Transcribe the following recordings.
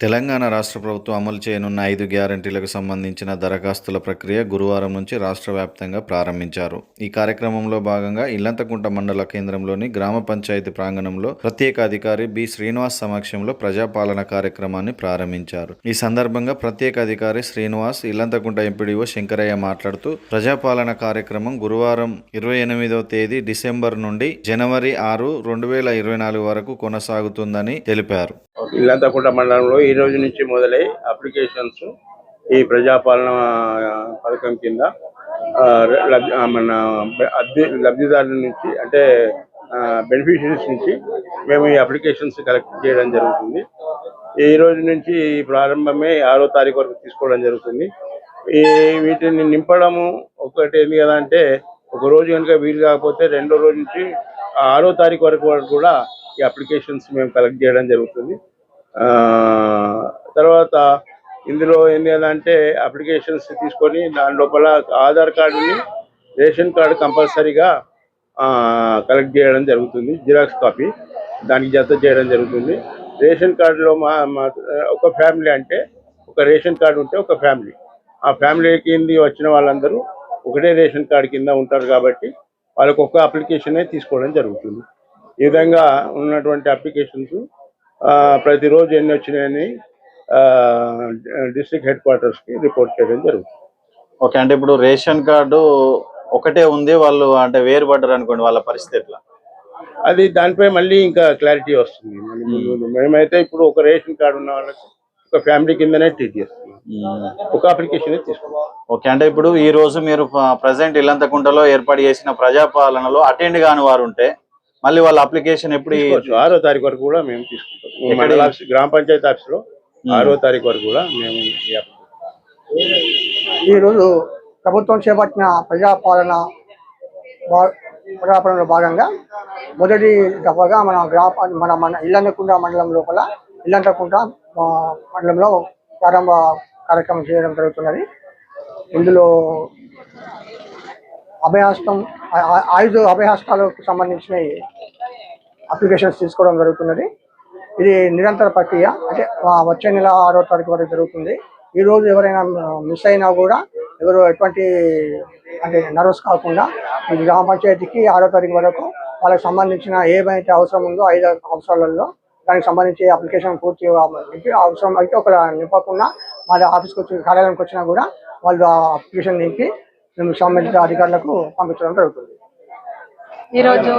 తెలంగాణ రాష్ట్ర ప్రభుత్వం అమలు చేయనున్న ఐదు గ్యారంటీలకు సంబంధించిన దరఖాస్తుల ప్రక్రియ గురువారం నుంచి రాష్ట్ర వ్యాప్తంగా ప్రారంభించారు. ఈ కార్యక్రమంలో భాగంగా ఇల్లంతకుంట మండల కేంద్రంలోని గ్రామ పంచాయతీ ప్రాంగణంలో ప్రత్యేక అధికారి బి. శ్రీనివాస్ సమక్షంలో ప్రజాపాలన కార్యక్రమాన్ని ప్రారంభించారు. ఈ సందర్భంగా ప్రత్యేక అధికారి శ్రీనివాస్ ఇల్లంతకుంట ఎంపీడీఓ శంకరయ్య మాట్లాడుతూ ప్రజాపాలన కార్యక్రమం గురువారం ఇరవై ఎనిమిదవ తేదీ డిసెంబర్ నుండి జనవరి ఆరు రెండు వేల ఇరవై నాలుగు వరకు కొనసాగుతుందని తెలిపారు. ఇల్లంతకుంట మండలంలో ఈ రోజు నుంచి మొదలై అప్లికేషన్స్ ఈ ప్రజాపాలన పథకం కింద మన అద్దె లబ్ధిదారుల నుంచి అంటే బెనిఫిషరీస్ నుంచి మేము ఈ అప్లికేషన్స్ కలెక్ట్ చేయడం జరుగుతుంది. ఈ రోజు నుంచి ప్రారంభమే ఆరో తారీఖు వరకు తీసుకోవడం జరుగుతుంది. ఈ వీటిని నింపడము ఒకటి ఏంది కదా అంటే ఒక రోజు కనుక వీలు కాకపోతే రెండో రోజు నుంచి ఆరో తారీఖు వరకు వరకు కూడా ఈ అప్లికేషన్స్ మేము కలెక్ట్ చేయడం జరుగుతుంది. తర్వాత ఇందులో ఏంటి అంటే అప్లికేషన్స్ తీసుకొని దాని లోపల ఆధార్ కార్డుని రేషన్ కార్డు కంపల్సరీగా కలెక్ట్ చేయడం జరుగుతుంది జిరాక్స్ కాపీ దానికి జత చేయడం జరుగుతుంది. రేషన్ కార్డులో మా మా- ఒక ఫ్యామిలీ అంటే ఒక రేషన్ కార్డు ఉంటే ఒక ఫ్యామిలీ. ఆ ఫ్యామిలీ కింద వచ్చిన వాళ్ళందరూ ఒకటే రేషన్ కార్డు కింద ఉంటారు కాబట్టి వాళ్ళకి ఒక అప్లికేషనే తీసుకోవడం జరుగుతుంది. ఈ విధంగా ఉన్నటువంటి అప్లికేషన్స్ ప్రతిరోజు ఎన్ని వచ్చినాయని డిస్ట్రిక్ట్ హెడ్ క్వార్టర్స్కి రిపోర్ట్ చేయడం జరుగుతుంది. ఓకే అంటే ఇప్పుడు రేషన్ కార్డు ఒకటే ఉంది వాళ్ళు అంటే వేరుపడ్డారు అనుకోండి వాళ్ళ పరిస్థితి ఎట్లా? అది దానిపై మళ్ళీ ఇంకా క్లారిటీ వస్తుంది. మేమైతే ఇప్పుడు ఒక రేషన్ కార్డు ఉన్న వాళ్ళకి ఒక ఫ్యామిలీ కిందనే ట్రీట్ చేస్తున్నాం. ఒక అప్లికేషన్ తీసుకుంటాం. ఓకే అంటే ఇప్పుడు ఈ రోజు మీరు ప్రజెంట్ ఇల్లంతకుంటలో ఏర్పాటు చేసిన ప్రజాపాలనలో అటెండ్ కాని వారు ఉంటే మళ్ళీ వాళ్ళ అప్లికేషన్ ఎప్పుడు ఆరో తారీఖు వరకు కూడా మేము తీసుకుంటాం? మండల ఆఫీస్ గ్రామ పంచాయతీ ఆఫీస్లో ఆరో తారీఖు వరకు కూడా మేము ఈరోజు ప్రభుత్వం చేపట్టిన ప్రజాపాలన భా- ప్రజాపాలనలో భాగంగా మొదటి దఫాగా మన గ్రామ మన మన ఇల్లంతకుంట మండలం లోపల ఇల్లంతకుంట మండలంలో ప్రారంభ కార్యక్రమం చేయడం జరుగుతున్నది. ఇందులో అభయహస్తం ఐదు అభయహస్తాలకు సంబంధించిన అప్లికేషన్స్ తీసుకోవడం జరుగుతున్నది. ఇది నిరంతర ప్రక్రియ. అంటే వచ్చే నెల ఆరో తారీఖు వరకు జరుగుతుంది. ఈ రోజు ఎవరైనా మిస్ అయినా కూడా ఎవరు ఎటువంటి అంటే నర్వస్ కాకుండా ఈ గ్రామ పంచాయతీకి ఆరో తారీఖు వరకు వాళ్ళకి సంబంధించిన ఏమైతే అవసరం ఉందో ఐదు అవసరాలలో దానికి సంబంధించి అప్లికేషన్ పూర్తి నింపి అవసరం అయితే ఒక నింపకుండా వాళ్ళ ఆఫీస్కి వచ్చి కార్యాలయానికి వచ్చినా కూడా వాళ్ళు ఆ అప్లికేషన్ నింపి మేము సంబంధిత అధికారులకు పంపించడం జరుగుతుంది. ఈరోజు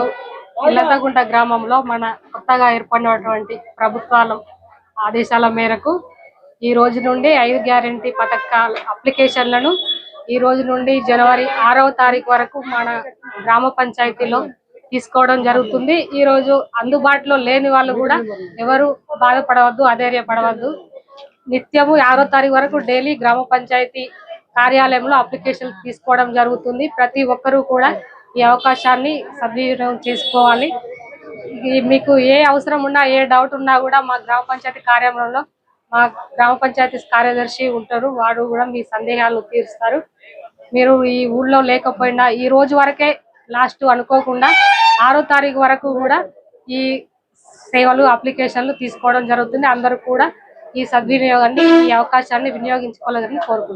ఇల్లతగుంట గ్రామంలో మన కొత్తగా ఏర్పడినటువంటి ప్రభుత్వాల ఆదేశాల మేరకు ఈ రోజు నుండి ఐదు గ్యారంటీ పథకాల అప్లికేషన్లను ఈ రోజు నుండి జనవరి ఆరవ తారీఖు వరకు మన గ్రామ పంచాయతీలో తీసుకోవడం జరుగుతుంది. ఈ రోజు అందుబాటులో లేని వాళ్ళు కూడా ఎవరు బాధపడవద్దు అధైర్యపడవద్దు. నిత్యము ఆరో తారీఖు వరకు డైలీ గ్రామ పంచాయతీ కార్యాలయంలో అప్లికేషన్ తీసుకోవడం జరుగుతుంది. ప్రతి ఒక్కరూ కూడా ఈ అవకాశాన్ని సద్వినియోగం చేసుకోవాలి. మీకు ఏ అవసరం ఉన్నా ఏ డౌట్ ఉన్నా కూడా మా గ్రామ పంచాయతీ కార్యాలయంలో మా గ్రామ పంచాయతీ కార్యదర్శి ఉంటారు. వారు కూడా మీ సందేహాలు తీరుస్తారు. మీరు ఈ ఊళ్ళో లేకపోయినా ఈ రోజు వరకే లాస్ట్ అనుకోకుండా ఆరో తారీఖు వరకు కూడా ఈ సేవలు అప్లికేషన్లు తీసుకోవడం జరుగుతుంది. అందరూ కూడా ఈ సద్వినియోగాన్ని ఈ అవకాశాన్ని వినియోగించుకోవాలని కోరుకుంటున్నాను